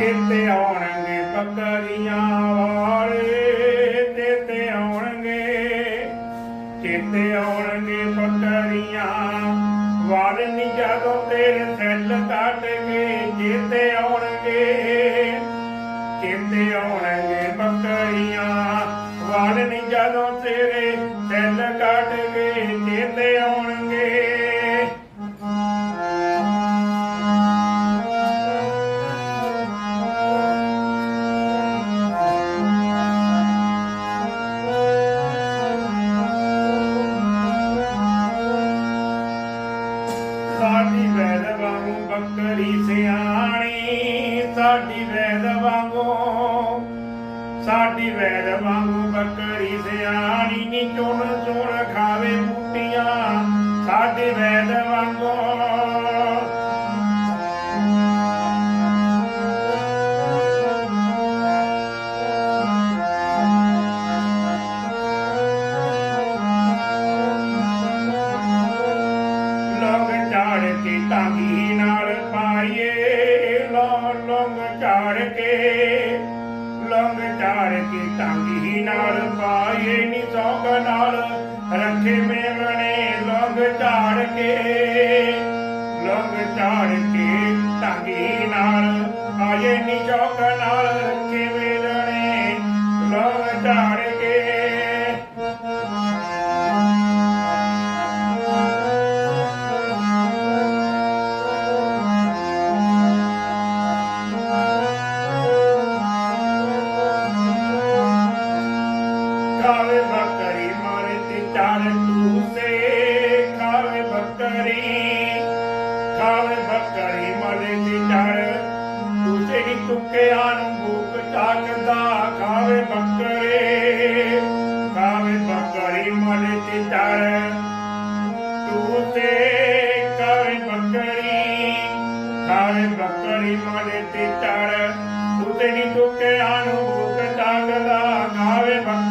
ਚੇਤੇ ਆਉਣਗੇ ਬੱਕਰੀਆਂ ਵਾਲੇ, ਚੇਤੇ ਆਉਣਗੇ। ਚੇਤੇ ਆਉਣਗੇ ਬੱਕਰੀਆਂ ਵਾਲੇ ਨੀ ਜਦੋਂ ਤੇਰੇ ਸੈੱਲ ਕੱਟ ਕੇ ਚੇਤੇ ਆਉਣਗੇ। ਚੇਤੇ ਆਉਣਗੇ ਬੱਕਰੀਆਂ ਵਾਲੇ ਨੀ ਜਦੋਂ ਤੇਰੇ ਸੈੱਲ ਕੱਟ ਸਿਆਣੀ, ਸਾਡੀ ਵੈਦ ਵਾਂਗੂ, ਸਾਡੀ ਵੈਦ ਵਾਂਗੂ ਬੱਕਰੀ ਸਿਆਣੀ ਨੀ ਚੁਣ ਚੁਣ ਖਾਵੇ ਬੂਟੀਆਂ, ਸਾਡੀ ਵੈਦ ਵਾਂਗੂ। ਲੋਕ ਝਾੜ ਕੇ ਟਾਂਗੀ ਲੋਗ ਝਾੜ ਕੇ ਟਾਂਗੀ ਨਾਲ ਪਾਏ ਨੀ ਸੌਗ ਨਾਲ। ਰੱਖੇ ਮੇਵਣੇ ਲੋਗ ਝਾੜ ਕੇ। ਲੋਗ ਝਾੜ ਕੇ ਟਾਂਗੀ ਨਾਲ ਪਾਈਏ ਨੀ ਸੌਗ ਨਾਲ। ਰੱਖੇ ਮੇਵਣੇ ਲੋਗ ਝਾੜ ਕੇ। ਬੱਕਰੀ ਮਾਰੇ ਤੇ ਚਾਰ ਟੂਸੇ ਹੀ ਤੁੱਕਿਆਂ ਨੂੰ ਭੂਖ ਚਾਕਦਾ ਖਾਵੇ ਬੱਕਰੇ ਖਾਵੇ ਬੱਕਰੀ ਮਾਰੇ ਤੇ ਚਾਰ ਟੂਸੇ ਖਾਵੇ ਬੱਕਰੀ ਖਾਵੇ ਬੱਕਰੀ ਮਾਰੇ ਤੇ ਚਾਰ ਟੂਸੇ ਹੀ ਤੁੱਕਿਆਂ ਨੂੰ ਭੂਖ ਚਾਕਦਾ ਖਾਵੇ ਬੱਕਰੇ